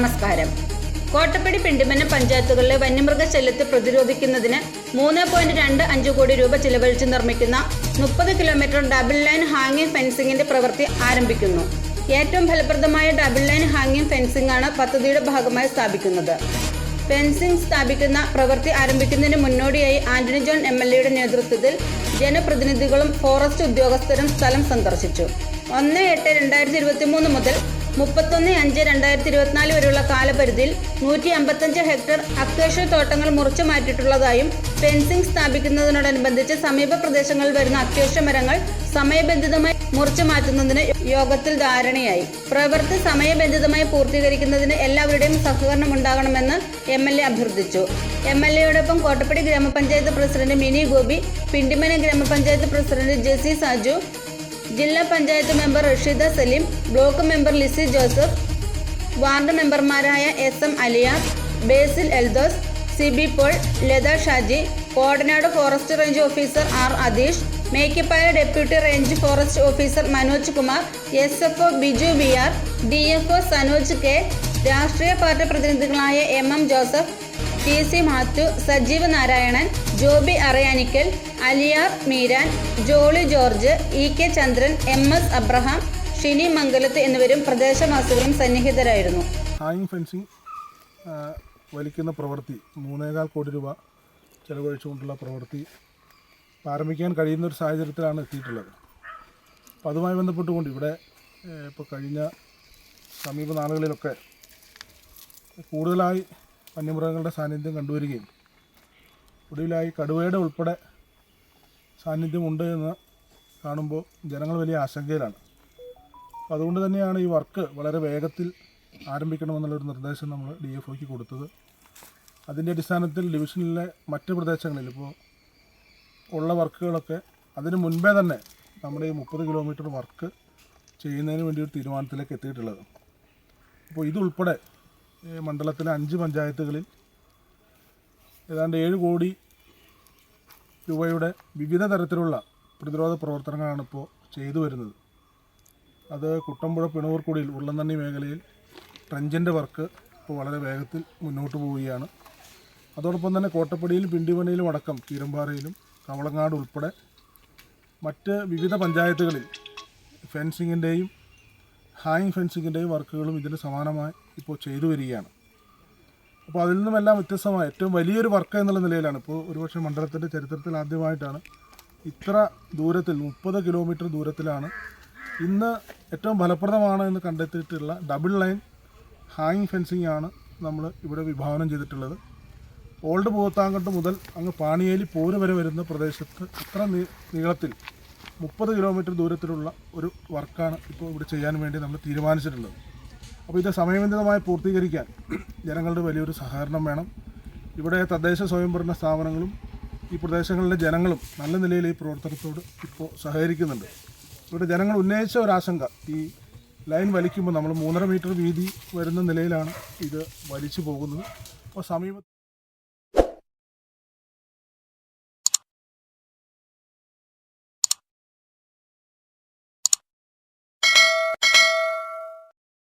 നമസ്കാരം. കോട്ടപ്പടി പിണ്ടിമന പഞ്ചായത്തുകളിലെ വന്യമൃഗശല്യത്തെ പ്രതിരോധിക്കുന്നതിന് മൂന്ന് പോയിന്റ് രണ്ട് അഞ്ച് കോടി രൂപ ചിലവഴിച്ച് നിർമ്മിക്കുന്ന മുപ്പത് കിലോമീറ്റർ ഡബിൾ ലൈൻ ഹാങ്ങിങ് ഫെൻസിംഗിന്റെ പ്രവൃത്തി ആരംഭിക്കുന്നു. ഏറ്റവും ഫലപ്രദമായ ഡബിൾ ലൈൻ ഹാങ്ങിങ് ഫെൻസിംഗ് ആണ് പദ്ധതിയുടെ ഭാഗമായി സ്ഥാപിക്കുന്നത്. ഫെൻസിംഗ് സ്ഥാപിക്കുന്ന പ്രവൃത്തി ആരംഭിക്കുന്നതിന് മുന്നോടിയായി ആന്റണി ജോൺ എം എൽ എയുടെ നേതൃത്വത്തിൽ ജനപ്രതിനിധികളും ഫോറസ്റ്റ് ഉദ്യോഗസ്ഥരും സ്ഥലം സന്ദർശിച്ചു. ഒന്ന് എട്ട് രണ്ടായിരത്തി ഇരുപത്തി മൂന്ന് മുതൽ മുപ്പത്തൊന്ന് അഞ്ച് രണ്ടായിരത്തി ഇരുപത്തിനാല് വരെയുള്ള കാലപരിധിയിൽ നൂറ്റി അമ്പത്തഞ്ച് ഹെക്ടർ അക്വേഷ്യ തോട്ടങ്ങൾ മുറിച്ചു മാറ്റിയിട്ടുള്ളതായും ഫെൻസിംഗ് സ്ഥാപിക്കുന്നതിനോടനുബന്ധിച്ച് സമീപ പ്രദേശങ്ങളിൽ വരുന്ന അക്വേഷ്യ മരങ്ങൾ സമയബന്ധിതമായി മുറിച്ചു മാറ്റുന്നതിന് യോഗത്തിൽ ധാരണയായി. പ്രവൃത്തി സമയബന്ധിതമായി പൂർത്തീകരിക്കുന്നതിന് എല്ലാവരുടെയും സഹകരണം ഉണ്ടാകണമെന്ന് എം എൽ എ അഭ്യർത്ഥിച്ചു. എം എൽ എയോടൊപ്പം കോട്ടപ്പടി ഗ്രാമപഞ്ചായത്ത് പ്രസിഡന്റ് മിനി ഗോപി പിണ്ടിമന ഗ്രാമപഞ്ചായത്ത് പ്രസിഡന്റ് ജെസി സാജു ജില്ലാ panchayat member Rasheeda Saleem block member Lissy Joseph ward മെമ്പർമാരായ S M Aliyas Basil Eldhose C B Paul Latha Shaji Kodanad forest range officer R Atheesh Mekkippaya deputy range forest officer Manoj Kumar S F O Biju B R D F O Sanoj K രാഷ്ട്രീയ party പ്രതിനിധികളായ M M Joseph T C Mathew Sajeev Narayanan Joby Arayanikkal Aliyar Meeran Jolly George E K Chandran M S Abraham Shini Mangalath എന്നിവരും പ്രദേശവാസികളും സന്നിഹിതരായിരുന്നു. Hang fencing വലിക്കുന്ന പ്രവൃത്തി മൂന്നേകാൽ കോടി രൂപ ചെലവഴിച്ചുകൊണ്ടുള്ള പ്രവൃത്തി ആരംഭിക്കാൻ കഴിയുന്ന ഒരു സാഹചര്യത്തിലാണ് എത്തിയിട്ടുള്ളത്. അപ്പോൾ അതുമായി ബന്ധപ്പെട്ടുകൊണ്ട് ഇവിടെ ഇപ്പോൾ കഴിഞ്ഞ സമീപ നാളുകളിലൊക്കെ കൂടുതലായി വന്യമൃഗങ്ങളുടെ സാന്നിധ്യം കണ്ടുവരികയും ഒടുവിലായി കടുവയുടെ ഉൾപ്പെടെ സാന്നിധ്യമുണ്ട് എന്ന് കാണുമ്പോൾ ജനങ്ങൾ വലിയ ആശങ്കയിലാണ്. അതുകൊണ്ട് തന്നെയാണ് ഈ വർക്ക് വളരെ വേഗത്തിൽ ആരംഭിക്കണമെന്നുള്ളൊരു നിർദ്ദേശം നമ്മൾ ഡി എഫ് ഒക്ക് കൊടുത്തത്. അതിന്റെ അടിസ്ഥാനത്തിൽ ഡിവിഷനിലെ മറ്റ് പ്രദേശങ്ങളിൽ ഇപ്പോൾ ഉള്ള വർക്കുകളൊക്കെ അതിന് മുൻപേ തന്നെ നമ്മുടെ ഈ മുപ്പത് കിലോമീറ്റർ വർക്ക് ചെയ്യുന്നതിന് വേണ്ടി ഒരു തീരുമാനത്തിലേക്ക് എത്തിയിട്ടുള്ളത്. അപ്പോൾ ഇതുൾപ്പെടെ മണ്ഡലത്തിലെ അഞ്ച് പഞ്ചായത്തുകളിൽ ഏതാണ്ട് ഏഴ് കോടി രൂപയുടെ വിവിധ തരത്തിലുള്ള പ്രതിരോധ പ്രവർത്തനങ്ങളാണ് ഇപ്പോൾ ചെയ്തു വരുന്നത്. അത് കുട്ടമ്പുഴ പിണൂർക്കുടിയിൽ ഉള്ളന്നണ്ണി മേഖലയിൽ ട്രഞ്ചിന്റെ വർക്ക് ഇപ്പോൾ വളരെ വേഗത്തിൽ മുന്നോട്ട് പോവുകയാണ്. അതോടൊപ്പം തന്നെ കോട്ടപ്പടിയിലും പിണ്ടിമണിയിലും അടക്കം കീരമ്പാറയിലും കവളങ്ങാട് ഉൾപ്പെടെ മറ്റ് വിവിധ പഞ്ചായത്തുകളിൽ ഫെൻസിങ്ങിന്റെയും ഹായിങ് ഫെൻസിങ്ങിന്റെയും വർക്കുകളും ഇതിന് സമാനമായി ഇപ്പോൾ ചെയ്തു വരികയാണ്. അപ്പോൾ അതിൽ നിന്നുമെല്ലാം വ്യത്യസ്തമായ ഏറ്റവും വലിയൊരു വർക്ക് എന്നുള്ള നിലയിലാണ്. ഇപ്പോൾ ഒരുപക്ഷെ മണ്ഡലത്തിന്റെ ചരിത്രത്തിൽ ആദ്യമായിട്ടാണ് ഇത്ര ദൂരത്തിൽ മുപ്പത് കിലോമീറ്റർ ദൂരത്തിലാണ് ഇന്ന് ഏറ്റവും ഫലപ്രദമാണ് എന്ന് കണ്ടെത്തിയിട്ടുള്ള ഡബിൾ ലൈൻ ഹാങ്ങിങ് ഫെൻസിങ് ആണ് നമ്മൾ ഇവിടെ വിഭാവനം ചെയ്തിട്ടുള്ളത്. ഓൾഡ് പൂത്താങ്കട്ട് മുതൽ അങ്ങ് പാണിയേലി പോര് വരെ വരുന്ന പ്രദേശത്ത് അത്ര നീളത്തിൽ മുപ്പത് കിലോമീറ്റർ ദൂരത്തിലുള്ള ഒരു വർക്കാണ് ഇപ്പോൾ ഇവിടെ ചെയ്യാൻ വേണ്ടി നമ്മൾ തീരുമാനിച്ചിട്ടുള്ളത്. അപ്പോൾ ഇത് സമയബന്ധിതമായി പൂർത്തീകരിക്കാൻ ജനങ്ങളുടെ വലിയൊരു സഹകരണം വേണം. ഇവിടെ തദ്ദേശ സ്വയംഭരണ സ്ഥാപനങ്ങളും ഈ പ്രദേശങ്ങളിലെ ജനങ്ങളും നല്ല നിലയിൽ ഈ പ്രവർത്തനത്തോട് ഇപ്പോൾ സഹകരിക്കുന്നുണ്ട്. ഇവിടെ ജനങ്ങൾ ഉന്നയിച്ച ഒരാശങ്ക ഈ ലൈൻ വലിക്കുമ്പോൾ നമ്മൾ മൂന്നര മീറ്റർ വീതി വരുന്ന നിലയിലാണ് ഇത് വലിച്ചു പോകുന്നത്. അപ്പോൾ സമീപ